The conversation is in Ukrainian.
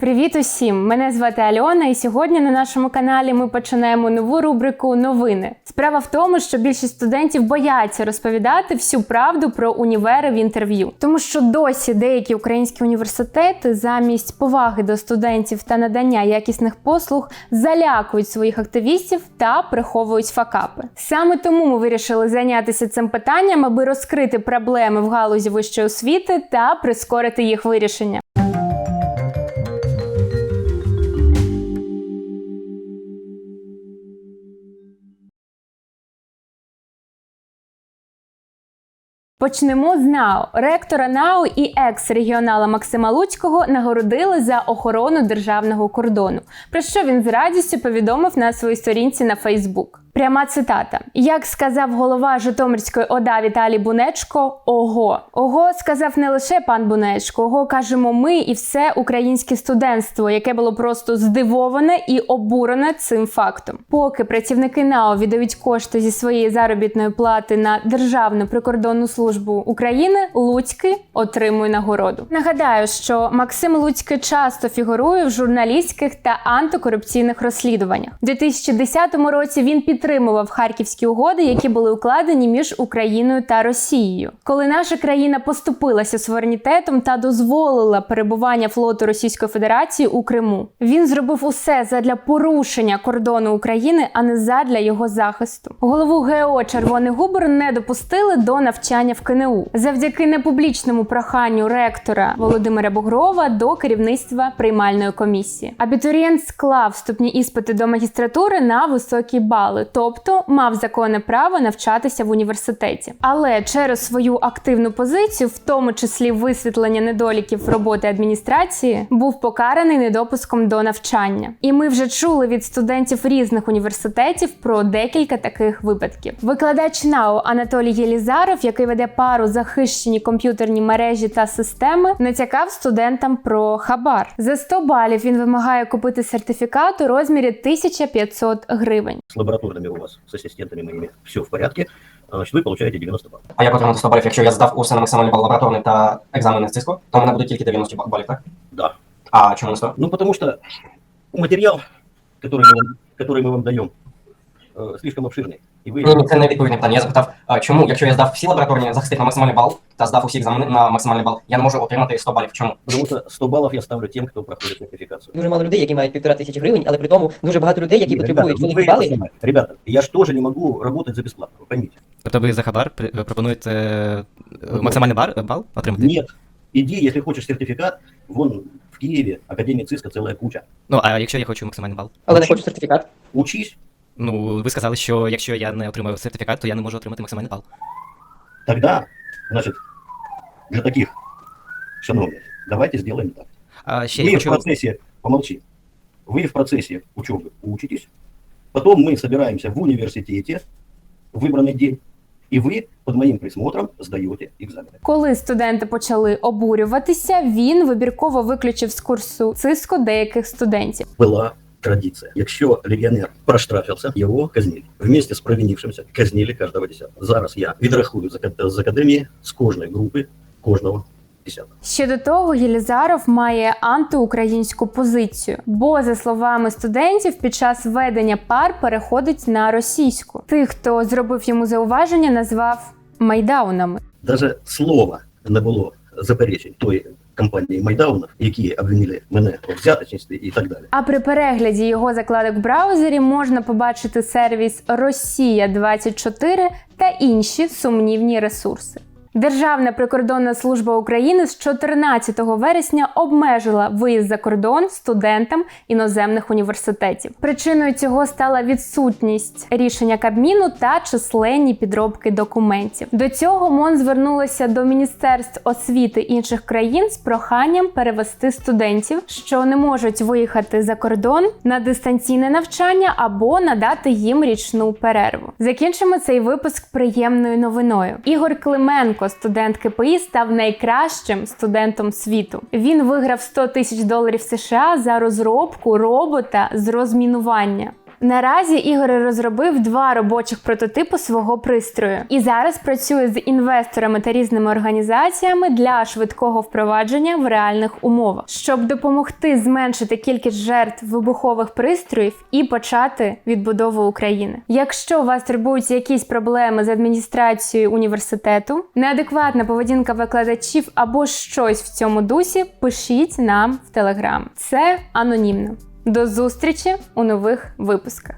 Привіт усім! Мене звати Альона, і сьогодні на нашому каналі ми починаємо нову рубрику Новини. Справа в тому, що більшість студентів бояться розповідати всю правду про універи в інтерв'ю, тому що досі деякі українські університети замість поваги до студентів та надання якісних послуг залякують своїх активістів та приховують факапи. Саме тому ми вирішили зайнятися цим питанням, аби розкрити проблеми в галузі вищої освіти та прискорити їх вирішення. Почнемо з НАО. Ректора НАО і екс-регіонала Максима Луцького нагородили за охорону державного кордону. Про що він з радістю повідомив на своїй сторінці на Фейсбук. Пряма цитата: як сказав голова Житомирської ОДА Віталій Бунечко, ого, ого, сказав не лише пан Бунечко, ого кажемо ми і все українське студентство, яке було просто здивоване і обурене цим фактом. Поки працівники НАО віддають кошти зі своєї заробітної плати на Державну прикордонну службу України, Луцький отримує нагороду. Нагадаю, що Максим Луцький часто фігурує в журналістських та антикорупційних розслідуваннях. У 2010 році він підтримував харківські угоди, які були укладені між Україною та Росією. Коли наша країна поступилася суверенітетом та дозволила перебування флоту Російської Федерації у Криму, він зробив усе задля порушення кордону України, а не задля його захисту. Голову ГО Червоний Губер не допустили до навчання в КНУ завдяки непублічному проханню ректора Володимира Бугрова до керівництва приймальної комісії. Абітурієнт склав вступні іспити до магістратури на високі бали, тобто мав законне право навчатися в університеті. Але через свою активну позицію, в тому числі висвітлення недоліків роботи адміністрації, був покараний недопуском до навчання. І ми вже чули від студентів різних університетів про декілька таких випадків. Викладач НАУ Анатолій Єлізаров, який веде пару захищені комп'ютерні мережі та системи, натякав студентам про хабар. За 100 балів він вимагає купити сертифікат у розмірі 1500 гривень. с лабораторными у вас, с ассистентами моими, все в порядке, значит, вы получаете 90 баллов. А як отримати 100 балів, якщо я здав усе на максимальний бал лабораторний та екзамени з ЦИСКО, то в мене буде тільки 90 ба- балів, так? Да. А чому не 100? Ну, потому что материал, который мы вам, который мы вам даем, э, слишком обширный. И вы... Ні, ні, це не відповідне питання. Я запитав, а чому, якщо я здав всі лабораторні, захистив на максимальний бал та здав усі екзамени на максимальний бал, я не можу отримати 100 балів. Чому? Потому что 100 баллов я ставлю тем, кто проходит сертификацию. Дуже мало людей, які мають півтора тисячі гривень, але при тому дуже багато людей, які Ребята, потребують ну великі вы бали. это самое. Ребята, я же тоже не могу работать за бесплатно, вы поймите. Тобто ви за хабар при- пропонуєте е, максимальний бар, бал отримати? Нет, иди, если хочешь сертификат, вон в Киеве, Академия ЦИСКа целая куча. Ну, а якщо я хочу максимальний бал? Але не хочу сертифікат. Учись, Ну, ви сказали, що якщо я не отримаю сертифікат, то я не можу отримати максимальний бал. тогда, значит, для таких шановных, давайте сделаем так. А ще я Вы в хочу. процессе, помолчи, вы в процессе учебы учитесь, потом мы собираемся в университете в выбранный день, и вы под моим присмотром сдаете экзамены. Коли студенти почали обурюватися, він вибірково виключив з курсу циску деяких студентів. Была традиция. Якщо легіонер проштрафився, його казнили. Вместе з провинившимся казнили кожного десятого. Зараз я відрахую з академії з кожної групи кожного десятого. Щодо того, Єлізаров має антиукраїнську позицію, бо, за словами студентів, під час ведення пар переходить на російську. Тих, хто зробив йому зауваження, назвав майдаунами. Даже слова не було заперечень тої компанії Майдаунов, які обвинили мене у взяточності і так далі. А при перегляді його закладок в браузері можна побачити сервіс Росія 24 та інші сумнівні ресурси. Державна прикордонна служба України з 14 вересня обмежила виїзд за кордон студентам іноземних університетів. Причиною цього стала відсутність рішення Кабміну та численні підробки документів. До цього МОН звернулася до міністерств освіти інших країн з проханням перевести студентів, що не можуть виїхати за кордон на дистанційне навчання або надати їм річну перерву. Закінчимо цей випуск приємною новиною. Ігор Клименко, студент КПІ, став найкращим студентом світу. Він виграв 100 тисяч доларів США за розробку робота з розмінування. Наразі Ігор розробив два робочих прототипи свого пристрою і зараз працює з інвесторами та різними організаціями для швидкого впровадження в реальних умовах, щоб допомогти зменшити кількість жертв вибухових пристроїв і почати відбудову України. Якщо вас турбують якісь проблеми з адміністрацією університету, неадекватна поведінка викладачів або щось в цьому дусі, пишіть нам в Телеграм. Це анонімно. До зустрічі у нових випусках.